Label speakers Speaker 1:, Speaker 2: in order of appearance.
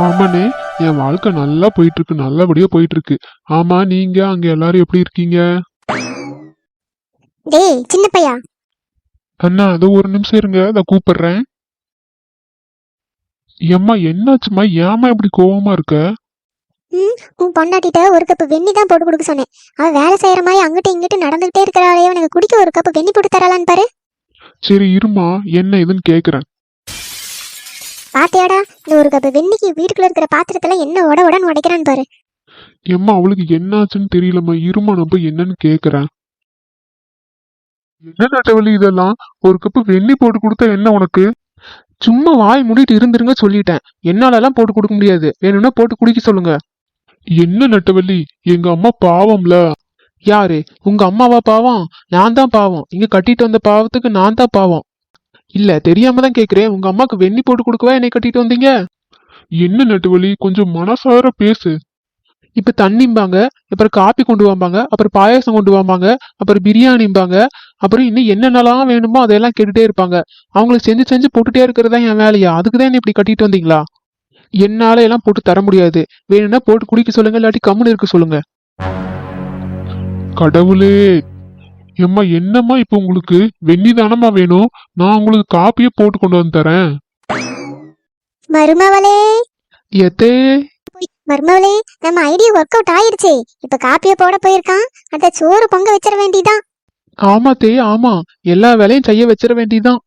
Speaker 1: ஆமாண்ணே என் வாழ்க்கை நல்லா போயிட்டு இருக்கு நல்லபடியா போயிட்டு இருக்கு ஆமா நீங்க அங்க எல்லாரும் எப்படி இருக்கீங்க?
Speaker 2: டேய் சின்ன பையா?
Speaker 1: அண்ணா அதோ ஒரு நிமிஷம் இருங்க அதை கூப்பிடுறேன். ஏம்மா என்னாச்சும்மா? ஏம்மா இப்படி கோவமா இருக்க?
Speaker 2: உன் பொண்டாட்டிட்ட ஒரு கப்பு வெண்ணி தான் போட்டு கொடுக்க சொன்னேன். அவ வேலை செய்யற மாதிரி அங்கிட்டு இங்கிட்டு நடந்துகிட்டே இருக்கிறாளே எனக்கு குடிக்க ஒரு கப்பு வெண்ணி போட்டு தரலான்னு பாரு.
Speaker 1: சரி இருமா என்ன இதுன்னு கேக்குறேன்.
Speaker 2: பாத்தியாடா இந்த ஒரு கப்பு வெண்ணிக்கு வீட்டுக்குள்ள இருக்கிற பாத்திரத்துல என்ன உட உடன்னு உடைக்கிறான்னு பாரு.
Speaker 1: ஏம்மா அவளுக்கு என்னாச்சுன்னு தெரியலம்மா. இருமா நான் போய் என்னன்னு கேக்குறேன். என்ன நட்டவழி இதெல்லாம்? ஒரு கப்பு வெண்ணி போட்டு கொடுத்தா என்ன உனக்கு?
Speaker 3: சும்மா வாய் மூடிட்டு இருந்துருங்க சொல்லிட்டேன். என்னாலலாம் போட்டு கொடுக்க முடியாது. வேணும்னா போட்டு குடிக்க சொல்லுங்க.
Speaker 1: என்ன நட்டவள்ளி? எங்க அம்மா பாவம்ல.
Speaker 3: யாரு? உங்க அம்மாவா பாவம்? நான் தான் பாவம். இங்க கட்டிட்டு வந்த பாவத்துக்கு நான் தான் பாவம். இல்ல தெரியாம தான் கேக்குறேன். உங்க அம்மாக்கு வெண்ணி போட்டு கொடுக்கவா என்னை கட்டிட்டு வந்தீங்க?
Speaker 1: என்ன நட்டுவலி? கொஞ்சம் மனசார பேசு.
Speaker 3: இப்ப தண்ணிம்பாங்க அப்புறம் காப்பி கொண்டு வாம்பாங்க அப்புறம் பாயாசம் கொண்டு வாம்பாங்க அப்புறம் பிரியாணிம்பாங்க அப்புறம் இன்னும் என்னென்னலாம் வேணுமோ அதெல்லாம் கேட்டுட்டே இருப்பாங்க. அவங்களுக்கு செஞ்சு செஞ்சு போட்டுட்டே இருக்கிறதா என் வேலையா? அதுக்கு தான் இப்படி கட்டிட்டு வந்தீங்களா? என்னால எல்லாம் போட்டு தர முடியாது. வேணும்னா போட்டு குடிக்க சொல்லுங்க இல்லாட்டி கம்முன்னு இருக்க சொல்லுங்க.
Speaker 1: கடவுளே! எம்மா என்னம்மா இப்ப உங்களுக்கு வெண்ணி தானம்மா வேணும்? நான் உங்களுக்கு காப்பியே போட்டு கொண்டு வந்து தரேன்.
Speaker 2: மருமவளே.
Speaker 3: எத்தே.
Speaker 2: மருமவளே நம்ம ஐடியா ஒர்க் அவுட் ஆயிருச்சே. இப்ப காப்பிய போட போயிருக்கான். அந்த சோறு பொங்க வச்சிட வேண்டியதான்
Speaker 3: ஆமா தே ஆமா. எல்லா வேலையும் செய்ய வச்சிட வேண்டியதுதான்